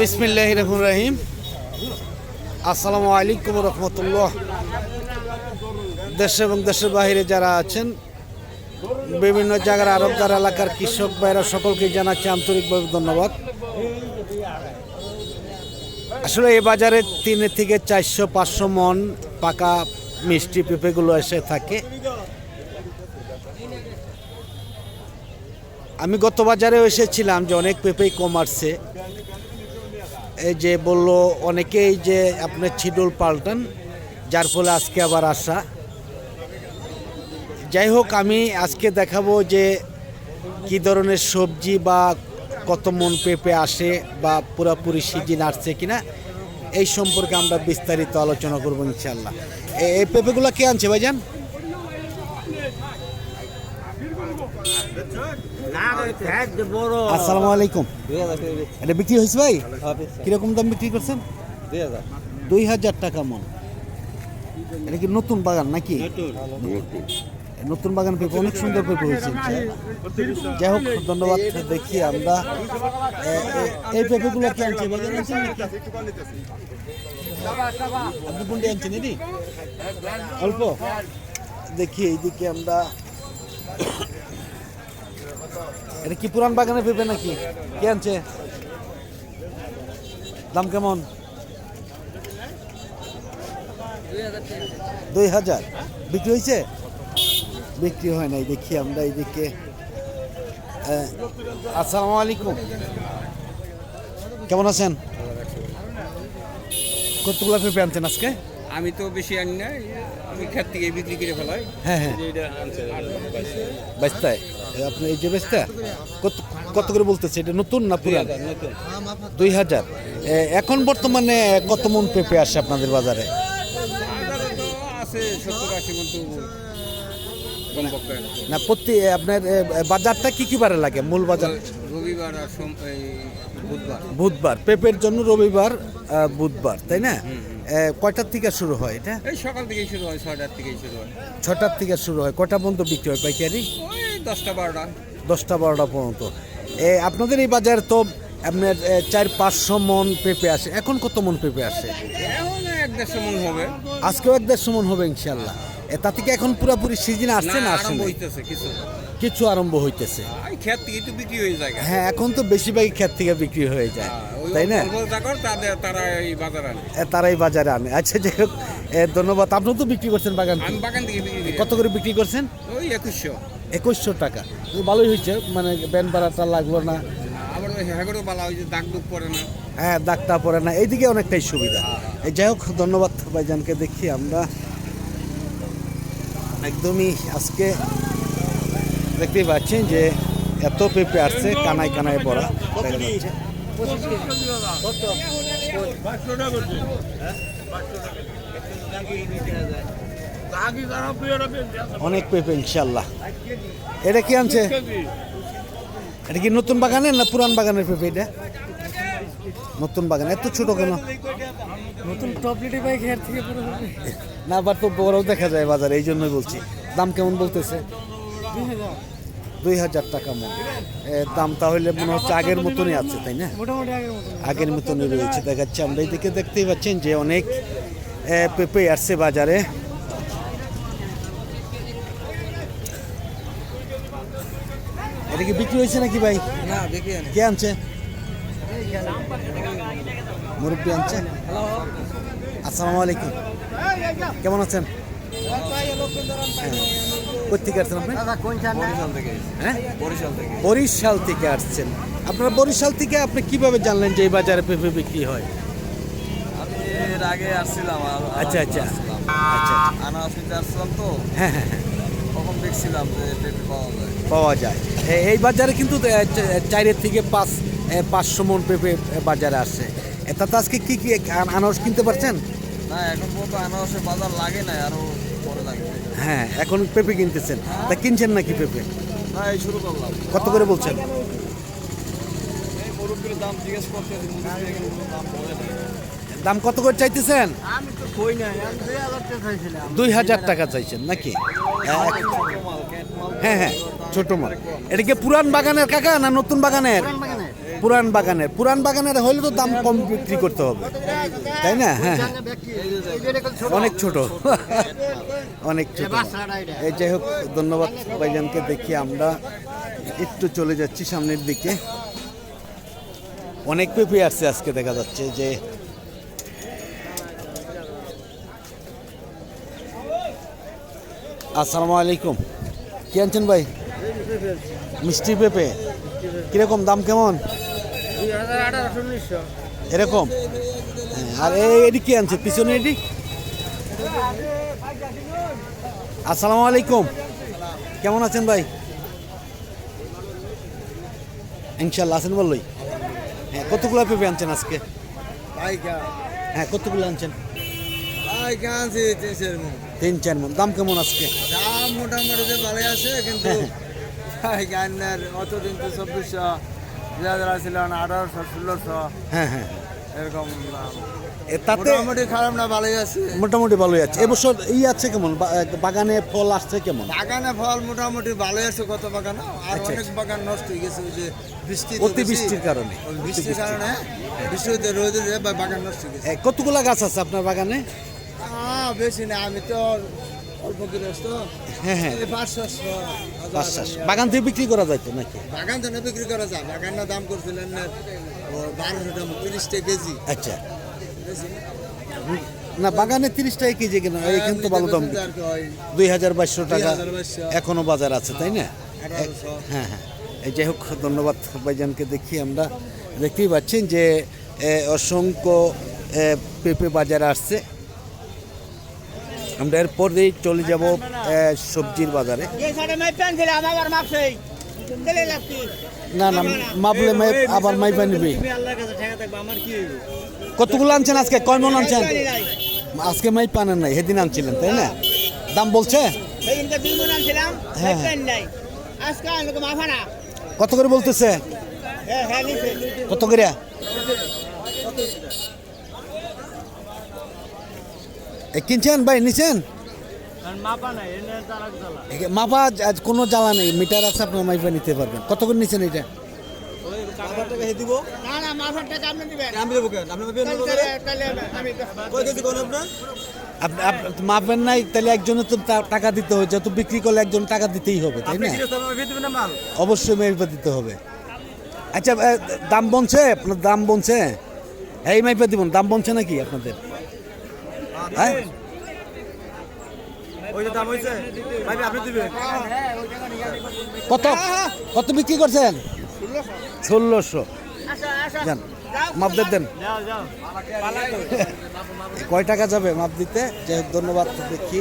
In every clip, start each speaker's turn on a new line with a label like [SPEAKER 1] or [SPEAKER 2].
[SPEAKER 1] বিসমিল্লাহ রহমান রহিম আসসালামু আলাইকুম রহমতুল্লাহ দেশে এবং দেশের বাইরে যারা আছেন, বিভিন্ন জায়গার আরবদার এলাকার কৃষক ভাইরা সকলকে জানাচ্ছি আন্তরিকভাবে ধন্যবাদ। আসলে এই বাজারে তিন থেকে চারশো, পাঁচশো মন পাকা মিষ্টি পেঁপেগুলো এসে থাকে। আমি গত বাজারে এসেছিলাম যে অনেক পেঁপেই কম আসছে। যে বলল, অনেকেই যে আপনার ছিডুল পাল্টান, যার ফলে আজকে আবার আসা। যাই হোক, আমি আজকে দেখাবো যে কি ধরনের সবজি বা কত মন পেঁপে আসে বা পুরোপুরি সিজন আসছে কিনা, এই সম্পর্কে আমরা বিস্তারিত আলোচনা করব ইনশাল্লাহ এই পেঁপেগুলো কে আনছে ভাইজান? আসসালামু আলাইকুম। এটা বিক্রি হয়েছে ভাই? কীরকম দাম বিক্রি করছেন? দুই হাজার টাকা মন। এটা কি নতুন বাগান নাকি? নতুন বাগান পেঁপে অনেক সুন্দর পেঁপে হয়েছে যাই হোক, ধন্যবাদ দেখি আমরা এই পেঁপেগুলো কি আনছে বাজারে আনছেন? আপনি কোনটি আনছেন, এটি? অল্প? দেখি এইদিকে আমরা এটা কি পুরান বাগানে পেঁপে নাকি? কে আনছে? দাম কেমন? দুই হাজার। বিক্রি হয়েছে? বিক্রি হয় নাই, দেখি আমরা এইদিকে আসসালামু আলাইকুম। কেমন আছেন? কতগুলো পেঁপে আনছেন আজকে?
[SPEAKER 2] আমি তো বেশি আনি না আমি ক্ষেত থেকে বিক্রি করে ফেলাই।
[SPEAKER 1] হ্যাঁ হ্যাঁ।
[SPEAKER 2] যে এটা
[SPEAKER 1] আপনি এই যে বেচতা কত কত করে বলতেছে? এটা নতুন না পুরান? দুই হাজার এখন বর্তমানে কত মন পেঁপে আসে আপনাদের বাজারে?
[SPEAKER 2] আছে সত্তর আশি মতো
[SPEAKER 1] না প্রতি আপনার বাজারটা কি কি বারে লাগে? মূল বাজার?
[SPEAKER 2] রবিবার আর বুধবার।
[SPEAKER 1] বুধবার। পেঁপের জন্য রবিবার বুধবার তাই না? কয়টার থেকে শুরু হয় এটা?
[SPEAKER 2] এই সকাল থেকেই শুরু হয় ছয়টার থেকেই শুরু হয়।
[SPEAKER 1] ছটার থেকে শুরু হয়। কটা পর্যন্ত বিক্রি হয় পাইকারি?
[SPEAKER 2] ওই দশটা বারোটা।
[SPEAKER 1] দশটা বারোটা পর্যন্ত। এ, আপনাদের এই বাজার তো আপনার চার পাঁচশো মন পেঁপে আসে। এখন কত মন পেঁপে আসে?
[SPEAKER 2] এখন এক দেড়শো মন হবে।
[SPEAKER 1] আজকেও এক দেড়শো মন হবে ইনশাল্লাহ। তা থেকে এখন পুরোপুরি সিজন আসছে না আসে
[SPEAKER 2] আরম্ভ কিছু।
[SPEAKER 1] কিছু আরম্ভ হইতেছে।
[SPEAKER 2] ক্ষেত থেকেই তো বিক্রি হয়ে যায়।
[SPEAKER 1] হ্যাঁ এখন তো বেশিরভাগই ক্ষেত থেকে বিক্রি হয়ে যায় তাই না?
[SPEAKER 2] তারা এই বাজার আনে।
[SPEAKER 1] তারাই বাজারে আনে। আচ্ছা যাই হোক ধন্যবাদ। আপনি তো বিক্রি করছেন বাগান
[SPEAKER 2] বাগান থেকে
[SPEAKER 1] কত করে বিক্রি করছেন?
[SPEAKER 2] ওই একুশশো।
[SPEAKER 1] একুশশো টাকা। ভালোই হয়েছে মানে ব্যান ভাড়াটা লাগল না।
[SPEAKER 2] আবার হ্যাগরও বালা ওই দাগ দুগ পড়ে না।
[SPEAKER 1] হ্যাঁ দাগটা পড়ে না। এইদিকে অনেকটাই সুবিধা। এই যাই হোক ধন্যবাদ ভাইজানকে দেখি আমরা। একদমই আজকে দেখতেই পাচ্ছেন যে এত পেঁপে আসছে কানায় কানায় ভরা। দেখা যাচ্ছে। অনেক পেঁপে ইনশাল্লাহ এটা কি আনছে? এটা কি নতুন বাগানের না পুরান বাগানের পেঁপে এটা? নতুন বাগান এত ছোট কেন?
[SPEAKER 3] নতুন বাইক হেয়ার থেকে
[SPEAKER 1] না আবার তো বড়ও দেখা যায় বাজারে এই জন্যই বলছি। দাম কেমন বলতেছে?
[SPEAKER 3] দুই হাজার
[SPEAKER 1] টাকা মন দাম তাহলে মনে হচ্ছে আগের মতনই আছে তাই না
[SPEAKER 3] আগের মতো
[SPEAKER 1] আগের মতনই রয়েছে দেখাচ্ছে আমরা এইদিকে দেখতেই পাচ্ছেন যে অনেক এ, পেঁপে আসছে বাজারে এটা কি বিক্রি হয়েছে নাকি ভাই
[SPEAKER 2] না
[SPEAKER 1] কে আনছে মুরব্বী আনছে আসসালামু আলাইকুম কেমন আছেন কোথেকে আসছেন আপনি?
[SPEAKER 2] বরিশাল থেকে
[SPEAKER 1] হ্যাঁ?
[SPEAKER 2] বরিশাল থেকে
[SPEAKER 1] আসছেন। আপনারা বরিশাল থেকে আপনি কীভাবে জানলেন যে এই বাজারে পেঁপে বিক্রি হয়?
[SPEAKER 2] আমি এর আগে আসছিলাম আর-
[SPEAKER 1] আচ্ছা আচ্ছা। আচ্ছা।
[SPEAKER 2] আসছিলাম তো।
[SPEAKER 1] হ্যাঁ হ্যাঁ হ্যাঁ।
[SPEAKER 2] তখন দেখছিলাম যে পেঁপে পাওয়া যায়।
[SPEAKER 1] পাওয়া যায়। এই বাজারে কিন্তু চারের থেকে পাঁচ পাঁচশো মন পেঁপে বাজারে আসে। তাতে আজকে কি কি আনারস কিনতে পারছেন?
[SPEAKER 2] না এখন পর্যন্ত আনারসের বাজার লাগে না আরও পরে লাগবে
[SPEAKER 1] হ্যাঁ এখন পেঁপে কিনতেছেন। তা কিনছেন নাকি পেঁপে?
[SPEAKER 2] শুরু করলাম।
[SPEAKER 1] কত করে বলছেন?
[SPEAKER 2] দাম
[SPEAKER 1] কত করে চাইতেছেন?
[SPEAKER 3] দুই হাজার টাকা
[SPEAKER 1] চাইছেন নাকি?
[SPEAKER 2] ক্যাট মাল
[SPEAKER 1] হ্যাঁ হ্যাঁ ছোট মাল। এটা কি পুরান বাগানের কাকা না নতুন বাগানের?
[SPEAKER 3] পুরান বাগানে
[SPEAKER 1] পুরান বাগানের পুরান বাগানের হলে তো দাম কম বিক্রি করতে হবে। তাই না? হ্যাঁ হ্যাঁ। অনেক ছোট। অনেক ছোট। এই যাই হোক, ধন্যবাদ ভাইজানকে দেখি আমরা একটু চলে যাচ্ছি সামনের দিকে। অনেক পেঁপে আসছে আজকে, দেখা যাচ্ছে যে আসসালামু আলাইকুম। কি আনছেন ভাই? মিষ্টি পেঁপে। কীরকম দাম কেমন? এরকম? হ্যাঁ, আর এটি কি আনছে পিছনে এটি আসসালামু আলাইকুম। কেমন আছেন ভাই? ইনশাল্লাহ আছেন বললই। হ্যাঁ কতগুলো পেঁপে আনছেন আজকে? হ্যাঁ কতগুলো আনছেন? তিন চার মন। দাম কেমন আজকে?
[SPEAKER 3] দাম মোটামুটি ভালো আছে কিন্তু গান্নার অতদিন তো চব্বিশশো। দুই হাজার ছিল আঠারোশো ষোলোশো।
[SPEAKER 1] হ্যাঁ হ্যাঁ।
[SPEAKER 3] এরকম
[SPEAKER 1] তাতে
[SPEAKER 3] মোটামুটি খারাপ না ভালোই আছে।
[SPEAKER 1] মোটামুটি ভালোই আছে। এবছর ই আছে কেমন? বাগানে ফল আসছে কেমন?
[SPEAKER 3] বাগানে ফল মোটামুটি ভালোই আছে কত বাগান? আর
[SPEAKER 1] আচ্ছা,
[SPEAKER 3] অনেক বাগান নষ্ট হয়ে গেছে ওই যে বৃষ্টি
[SPEAKER 1] অতি বৃষ্টির কারণে।
[SPEAKER 3] বৃষ্টির কারণে বৃষ্টি হতে রোদে বাগান নষ্ট হয়ে গেছে।
[SPEAKER 1] কতগুলা গাছ আছে আপনার বাগানে?
[SPEAKER 3] বেশি না আমি তো
[SPEAKER 1] হ্যাঁ হ্যাঁ। বাগান থেকে বিক্রি করা যাইতো নাকি?
[SPEAKER 3] বাগান না বিক্রি করা যায়। বাগানের দাম করছিলেন বারোশো টাকা তিরিশ টাকা কেজি।
[SPEAKER 1] আচ্ছা।
[SPEAKER 3] না।
[SPEAKER 1] বাগানে তিরিশ টাকা কেজি কেন এখানে তো ভালো দাম
[SPEAKER 3] হয়,
[SPEAKER 1] দুই হাজার বাইশশো টাকা
[SPEAKER 3] 2200
[SPEAKER 1] এখনও বাজার আছে তাই না? হ্যাঁ হ্যাঁ এই যাই হোক ধন্যবাদ ভাইজানকে দেখি আমরা। দেখতেই পাচ্ছেন যে অসংখ্য পেঁপে বাজারে আসছে। আমরা এরপরে চলে যাব সবজির বাজারে। না না মাপলে আবার মাইপা নিবি কতগুলো আনছেন আজকে? কয় মন আনছেন? আজকে মাই পানে নাই সেদিন আনছিলেন তাই না? দাম বলছে?
[SPEAKER 4] হ্যাঁ, হ্যাঁ।
[SPEAKER 1] কত করে বলতেছে? কত করে? কিনছেন ভাই নিছেন?
[SPEAKER 5] মাপা
[SPEAKER 1] কোনো জ্বালা নেই মিটার আছে আপনার মাইপা নিতে পারবেন। কত করে নিছেন এটা মাপেন নাই তাহলে একজনের তো টাকা দিতে হবে। যত বিক্রি করলে একজন টাকা দিতেই হবে তাই না? অবশ্যই মাইপা দিতে হবে। আচ্ছা দাম বনছে আপনার দাম বনছে এই মাইপা দিবেন দাম বনছে নাকি আপনাদের? হ্যাঁ?
[SPEAKER 3] ওই যে দাম হইছে। ভাই আপনি দিবেন।
[SPEAKER 1] কত? কত বিক্রি করছেন? ষোলোশো।
[SPEAKER 4] আচ্ছা আচ্ছা।
[SPEAKER 1] যান মাপ দেন। কয় টাকা যাবে মাপ দিতে? যাই হোক ধন্যবাদ দেখি।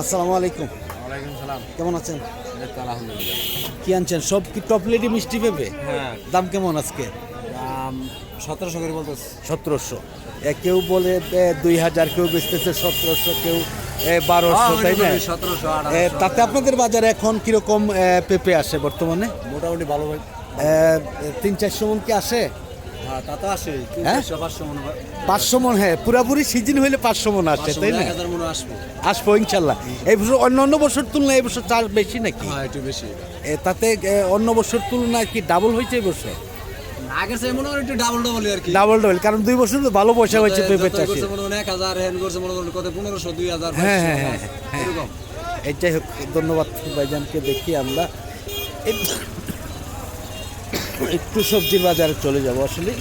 [SPEAKER 1] আসসালামু আলাইকুম। কেমন আছেন? কি আনছেন? সব কি টপলেটি মিষ্টি পেঁপে
[SPEAKER 3] হ্যাঁ।
[SPEAKER 1] দাম কেমন আজকে?
[SPEAKER 3] সতেরোশো করে বলতে
[SPEAKER 1] সতেরোশো। কেউ বলে দুই হাজার কেউ বেচতেছে সতেরোশো কেউ বারোশো তাই না?
[SPEAKER 3] সতেরোশো
[SPEAKER 1] তাতে আপনাদের বাজারে এখন কীরকম পেঁপে আসে বর্তমানে?
[SPEAKER 3] মোটামুটি ভালো ভাই।
[SPEAKER 1] তিন চারশো মন কি আসে?
[SPEAKER 3] হ্যাঁ
[SPEAKER 1] হ্যাঁ?
[SPEAKER 3] পাঁচশো মনে হয়।
[SPEAKER 1] পুরাপুরি সিজন হইলে পাঁচশো মন আসে তাই না?
[SPEAKER 3] আসবে।
[SPEAKER 1] ইনশাল্লাহ। এই বছর অন্য অন্য বছর তুলনায় এই বছর চাষ বেশি নাকি?
[SPEAKER 3] হ্যাঁ একটু বেশি।
[SPEAKER 1] তাতে অন্য বছর তুলনায় কি ডাবল হয়েছে এই বছর?
[SPEAKER 3] আগের মনে একটু ডাবল ডাবল আর কি।
[SPEAKER 1] ডাবল ডাবল কারণ দুই বছর তো ভালো পয়সা হয়েছে
[SPEAKER 3] যত-
[SPEAKER 1] চাষে
[SPEAKER 3] মনে হয় হাজার হ্যান করছে মনে করেন কত পনেরোশো দুই হাজার
[SPEAKER 1] হ্যাঁ, হ্যাঁ, হ্যাঁ।
[SPEAKER 3] এরকম।
[SPEAKER 1] হোক ধন্যবাদ ভাইজানকে দেখি আমরা। একটু সবজির বাজারে চলে যাব আসলে।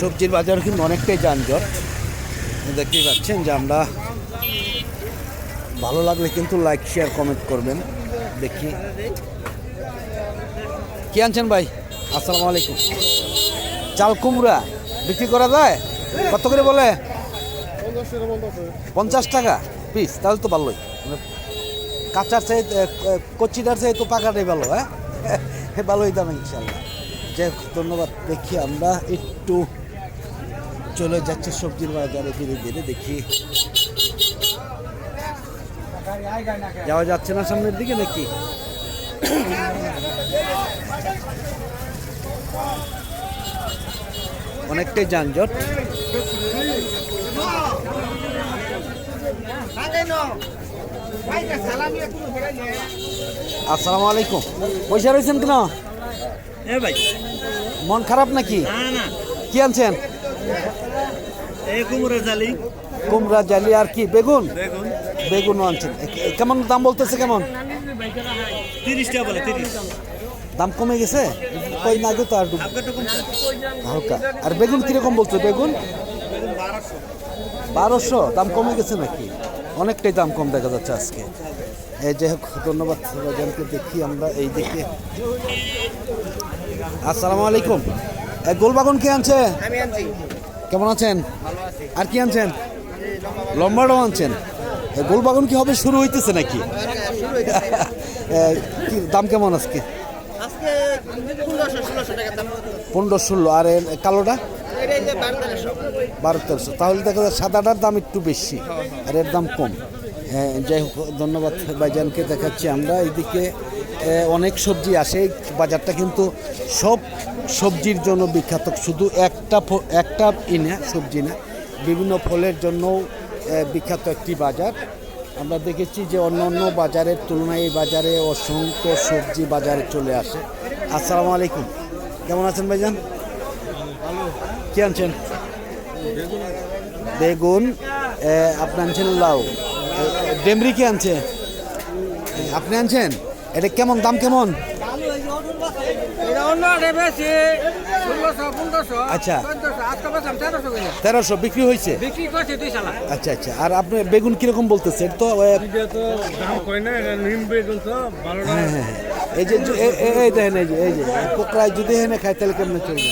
[SPEAKER 1] সবজির বাজার কিন্তু অনেকটাই যানজট। দেখতেই পাচ্ছেন যে আমরা ভালো লাগলে কিন্তু লাইক শেয়ার কমেন্ট করবেন। দেখি। কি আনছেন ভাই? আসসালামু আলাইকুম। চাল কুমড়া বিক্রি করা যায়? কত করে বলে? পঞ্চাশ টাকা পিস তাহলে তো ভালোই। মানে কাঁচার চাই কচিটার চাই তো পাকাটাই ভালো হ্যাঁ? ভালোই দাম ইনশাল্লাহ। যাই ধন্যবাদ। দেখি আমরা একটু চলে যাচ্ছি সবজির বাজারে ধীরে ধীরে, দেখি। যাওয়া যাচ্ছে না সামনের দিকে নাকি? অনেকটাই যানজট। আসসালামু আলাইকুম। পয়সা রয়েছেন কেন?
[SPEAKER 3] এ ভাই।
[SPEAKER 1] মন খারাপ নাকি? কি আনছেন? কুমড়া জালি আর কি বেগুন? বেগুন। আনছেন। কেমন দাম বলতেছে কেমন?
[SPEAKER 3] তিরিশ টাকা বলে তিরিশ।
[SPEAKER 1] দাম কমে গেছে? কই না তো আর হালকা। আর বেগুন কীরকম বলছে বেগুন? বারোশো। দাম কমে গেছে নাকি? অনেকটাই দাম কম দেখা যাচ্ছে আজকে। এই যাই হোক ধন্যবাদ দেখি আমরা এই দিকে আসসালামু আলাইকুম। গোলবাগন কে আনছে?
[SPEAKER 4] আমি আনছি।
[SPEAKER 1] কেমন আছেন?
[SPEAKER 4] ভালো আছি।
[SPEAKER 1] আর কি আনছেন? লম্বা লম্বাটাও আনছেন। গোলবাগন কি হবে? শুরু হইতেছে নাকি? এ, কি দাম কেমন আজকে?
[SPEAKER 4] আজকে পনেরোশো ষোলোশো টাকা দাম।
[SPEAKER 1] পনেরো ষোলো। আর কালোটা?
[SPEAKER 4] এটা এই যে বারো তেরোশো।
[SPEAKER 1] তাহলে দেখা যায় সাদাটার দাম একটু বেশি আর এর দাম কম। হ্যাঁ, যাই হোক ধন্যবাদ ভাইজানকে দেখাচ্ছি আমরা। এইদিকে এ, অনেক সবজি আসে। বাজারটা কিন্তু সব সবজির জন্য বিখ্যাত। শুধু একটা একটা ই না সবজি না বিভিন্ন ফলের জন্যও এ, বিখ্যাত একটি বাজার। আমরা দেখেছি যে অন্য অন্য বাজারের তুলনায় এই বাজারে অসংখ্য সবজি বাজারে চলে আসে। আসসালামু আলাইকুম। কেমন আছেন ভাইজান? কি আনছেন? বেগুন। আপনি আনছেন লাউ। ডেমরি কি আনছে? আপনি আনছেন? এটা কেমন দাম কেমন? আচ্ছা।
[SPEAKER 3] তেরোশো
[SPEAKER 1] বিক্রি হয়েছে?
[SPEAKER 3] বিক্রি করছে দুই সালা
[SPEAKER 1] আচ্ছা আচ্ছা। আর আপনি বেগুন কীরকম বলতেছে? এটা তো এ,
[SPEAKER 3] তো দাম কই না নিম বেগুন তো
[SPEAKER 1] হ্যাঁ হ্যাঁ হ্যাঁ। এই যে এই দেখেন এই যে এই যে। পোকরায় যদি এনে খায় তাহলে কেমন চলবে?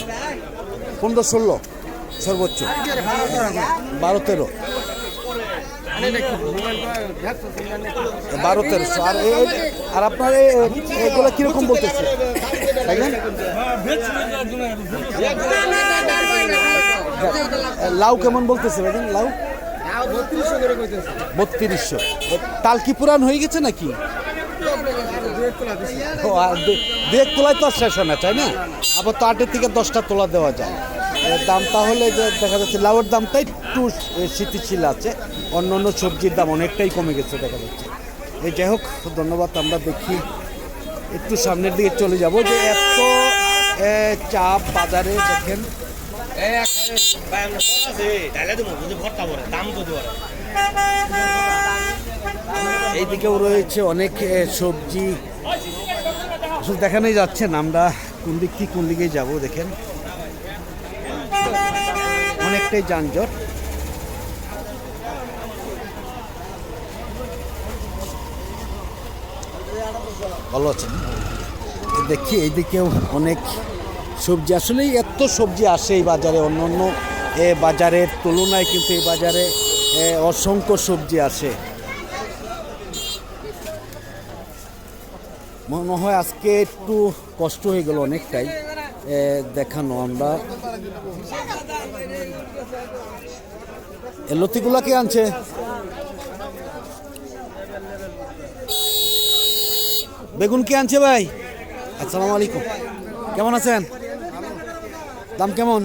[SPEAKER 1] পনেরো ষোলো সর্বোচ্চ। বারো তেরো। বারো তেরোশো। আর আর আপনার এগুলো কীরকম বলতেছে? লাউ কেমন বলতেছে ভাইজান লাউ? বত্রিশশো। তাল কি পুরান হয়ে গেছে নাকি? ও, আর দু- দু এক তোলায় তো শেষ হয় না তাই না? আবার তো আটের থেকে দশটা তোলা দেওয়া যায়। দাম তাহলে যে দেখা যাচ্ছে লাউয়ের দামটা একটু স্থিতিশীল আছে। অন্য অন্য সবজির দাম অনেকটাই কমে গেছে দেখা যাচ্ছে। এই যাই হোক ধন্যবাদ আমরা দেখি একটু সামনের দিকে চলে যাব। যে এত চাপ বাজারে দেখেন। এইদিকেও রয়েছে অনেক সবজি। আসলে দেখানোই যাচ্ছে না আমরা কোন দিক থেকে কোন দিকে যাব দেখেন। অনেকটাই যানজট। ভালো দেখি এইদিকেও অনেক সবজি, আসলেই এত সবজি আসে এই বাজারে অন্য অন্য এ বাজারের তুলনায় কিন্তু এই বাজারে অসংখ্য সবজি আসে। মনে হয় আজকে একটু কষ্ট হয়ে গেল অনেকটাই দেখানো আমরা। এ লতিগুলা কে আনছে? বেগুন কে আনছে ভাই? আসসালামু আলাইকুম। কেমন আছেন? দাম কেমন?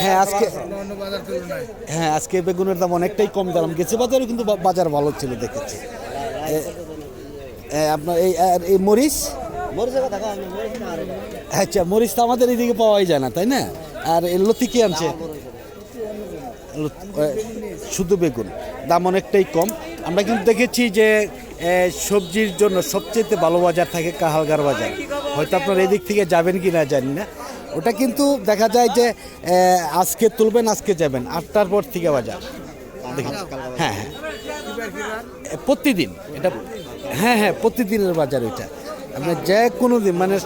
[SPEAKER 1] হ্যাঁ আজকে হ্যাঁ আজকে বেগুনের দাম অনেকটাই কম দাম। গেছে বাজারে কিন্তু বাজার ভালো ছিল দেখেছি। আপনার এই আর এই মরিচ? আচ্ছা মরিচ তো আমাদের এইদিকে পাওয়াই যায় না তাই না? আর এই লতি কি আনছে? শুধু বেগুন। দাম অনেকটাই কম। আমরা কিন্তু দেখেছি যে সবজির জন্য সবচেয়ে ভালো বাজার থাকে কাহালগার বাজার। হয়তো আপনার এদিক থেকে যাবেন কি না জানি না। ওটা কিন্তু দেখা যায় যে আজকে তুলবেন, আজকে যাবেন, আটটার পর থেকে বাজার। দেখেন। হ্যাঁ হ্যাঁ। প্রতিদিন, এটা হ্যাঁ হ্যাঁ প্রতিদিনের বাজার ওইটা আপনার যে কোনো দিন মানে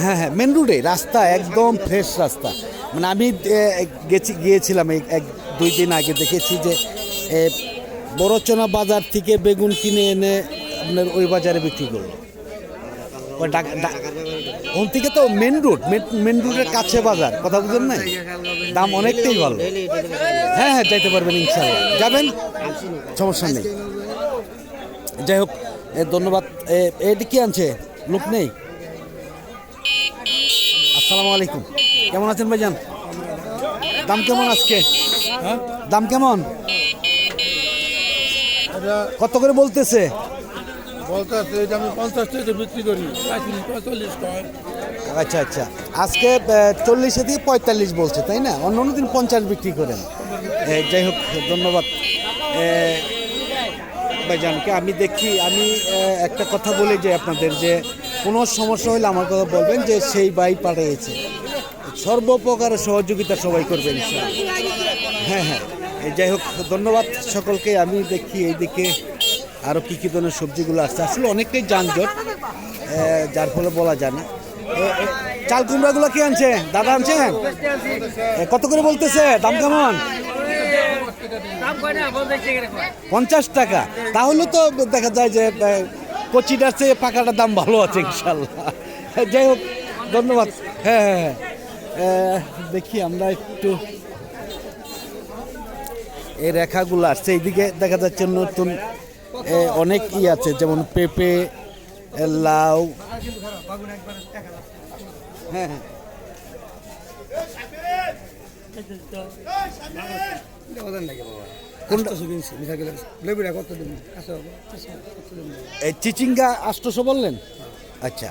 [SPEAKER 1] হ্যাঁ হ্যাঁ মেন রোডে রাস্তা একদম ফ্রেশ রাস্তা। মানে আমি গেছি, গিয়েছিলাম এক, দুই দিন আগে, দেখেছি যে বড়চনা বাজার থেকে বেগুন কিনে এনে আপনার ওই বাজারে বিক্রি করল। ওখান থেকে তো মেন রোড মেন রোডের কাছে বাজার কথা বুঝেন না দাম অনেকটাই ভালো। হ্যাঁ হ্যাঁ যাইতে পারবেন ইনশাল্লাহ যাবেন? সমস্যা নেই। যাই হোক এ, ধন্যবাদ। এ, এটি কি আনছে? লোক নেই? আসসালামু আলাইকুম। কেমন আছেন ভাইজান? দাম কেমন আজকে? দাম কেমন? কত করে বলতেছে?
[SPEAKER 6] বলতে এটা আমি পঞ্চাশ টাকা বিক্রি করি। পঁয়তাল্লিশ
[SPEAKER 1] আচ্ছা আচ্ছা। আজকে চল্লিশে থেকে পঁয়তাল্লিশ বলছে তাই না? অন্য অন্য দিন পঞ্চাশ বিক্রি করেন। যাই হোক ধন্যবাদ। ভাইজানকে আমি দেখি আমি একটা কথা বলি যে আপনাদের যে কোনো সমস্যা হলে আমার কথা বলবেন যে সেই বাই পাঠিয়েছে। সর্বপ্রকার সহযোগিতা সবাই করবেন। হ্যাঁ হ্যাঁ। যাই হোক, ধন্যবাদ সকলকে। আমি দেখি এইদিকে আরও কী কী ধরনের সবজিগুলো আসছে আসলে অনেকটাই যানজট যার ফলে বলা যায় না। চাল কুমড়াগুলো কি আনছে? দাদা আনছেন কত করে বলতেছে? দাম কেমন? পঞ্চাশ টাকা। তাহলে তো দেখা যায় যে কচিটার চেয়ে পাকাটার দাম ভালো আছে, ইনশাল্লাহ। যাই হোক, ধন্যবাদ। হ্যাঁ হ্যাঁ হ্যাঁ। দেখি আমরা একটু এই রেখাগুলো আসছে। এইদিকে দেখা যাচ্ছে নতুন অনেক ই আছে, যেমন পেঁপে লাউ। হ্যাঁ হ্যাঁ। চিচিঙ্গা আষ্টশো বললেন? আচ্ছা।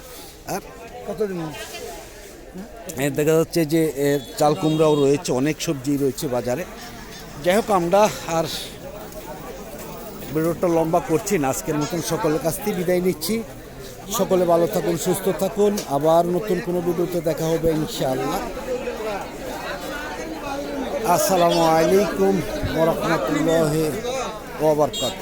[SPEAKER 1] আর
[SPEAKER 6] কত দিন
[SPEAKER 1] দেখা যাচ্ছে যে চাল কুমড়াও রয়েছে, অনেক সবজি রয়েছে বাজারে। যাই হোক আমরা আর ভিডিওটা লম্বা করছি না। আজকের মতন সকলের কাছ থেকে বিদায় নিচ্ছি। সকলে ভালো থাকুন, সুস্থ থাকুন। আবার নতুন কোনো ভিডিওতে দেখা হবে, ইনশাআল্লাহ। আসসালামু আলাইকুম ওরহমতুল্লাহ ওবরকাত